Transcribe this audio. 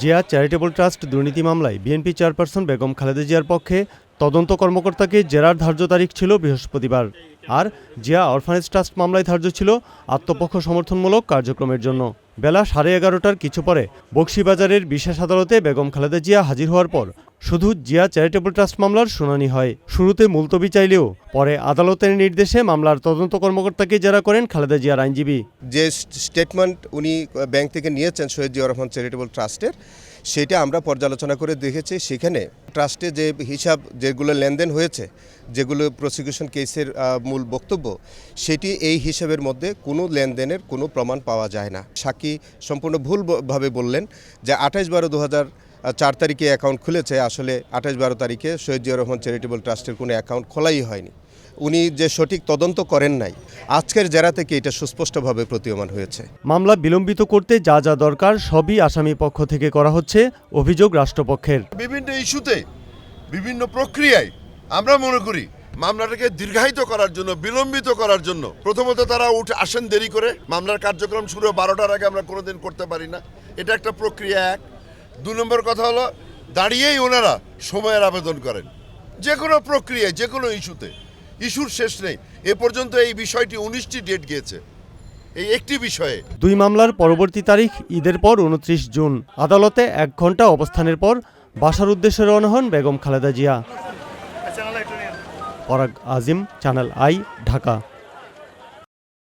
Zia charitable trust দুর্নীতি মামলায় BNP chairperson Begum Khaleda জিয়ার পক্ষে তদন্ত কর্মকর্তাকে জেরার ধার্য তারিখ ছিল বৃহস্পতিবার। আর জিয়া অরফানেজ ট্রাস্ট মামলায় ধার্য ছিল আত্মপক্ষ সমর্থনমূলক কার্যক্রমের জন্য। বেলা সাড়ে এগারোটার কিছু পরে বক্সিবাজারের বিশেষ আদালতে বেগম খালেদা জিয়া হাজির হওয়ার পর শুধু জিয়া চ্যারিটেবল ট্রাস্ট মামলার শুনানি হয়। শুরুতে মুলতবি চাইলেও, পরে আদালতের নির্দেশে মামলার তদন্ত কর্মকর্তাকে জেরা করেন খালেদা জিয়ার আইনজীবী। যে স্টেটমেন্ট উনি ব্যাংক থেকে নিয়েছেন শহীদ জিয়া রহমান চ্যারিটেবল ট্রাস্টের, সেটা আমরা পর্যালোচনা করে দেখেছি। সেখানে ট্রাস্টে যে হিসাব, যেগুলো লেনদেন হয়েছে, যেগুলো প্রসিকিউশন কেসের মূল বক্তব্য, সেটি এই হিসাবের মধ্যে কোনো লেনদেনের কোনো প্রমাণ পাওয়া যায় না। সাক্ষী সম্পূর্ণ ভুলভাবে বললেন যে আঠাশ বারো দু চার তারিখে অ্যাকাউন্ট খুলেছে। আসলে আঠাশ বারো তারিখে শহীদ জিয়া রহমান চ্যারিটেবল ট্রাস্টের কোনো অ্যাকাউন্ট খোলাই হয়নি। উনি যে সঠিক তদন্ত করেন নাই আজকের জেরা থেকে এটা সুস্পষ্টভাবে প্রতীয়মান হয়েছে। মামলা বিলম্বিত করতে যা যা দরকার সবই আসামি পক্ষ থেকে করা হচ্ছে অভিযোগ রাষ্ট্রপক্ষের। বিভিন্ন ইস্যুতে বিভিন্ন প্রক্রিয়ায় আমরা মনে করি মামলাটাকে দীর্ঘায়িত করার জন্য বিলম্বিত করার জন্য প্রথমত তারা উঠে আসেন দেরি করে। মামলার কার্যক্রম শুরু বারোটার আগে আমরা কোনোদিন করতে পারি না। এটা একটা প্রক্রিয়া এক। দু নম্বর কথা হলো দাঁড়িয়েই ওনারা সময়ের আবেদন করেন। যে কোনো প্রক্রিয়ায় যে কোনো ইস্যুতে। ইস্যুর শেষ নেই। এ পর্যন্ত এই বিষয়টি উনিশটি ডেট গিয়েছে। এই একটি বিষয়ে দুই মামলার পরবর্তী তারিখ ঈদের পর উনত্রিশ জুন। আদালতে এক ঘণ্টা অবস্থানের পর বাসার উদ্দেশ্যে রওনা হন বেগম খালেদা জিয়া। পরাগ আজিম চ্যানেল আই ঢাকা।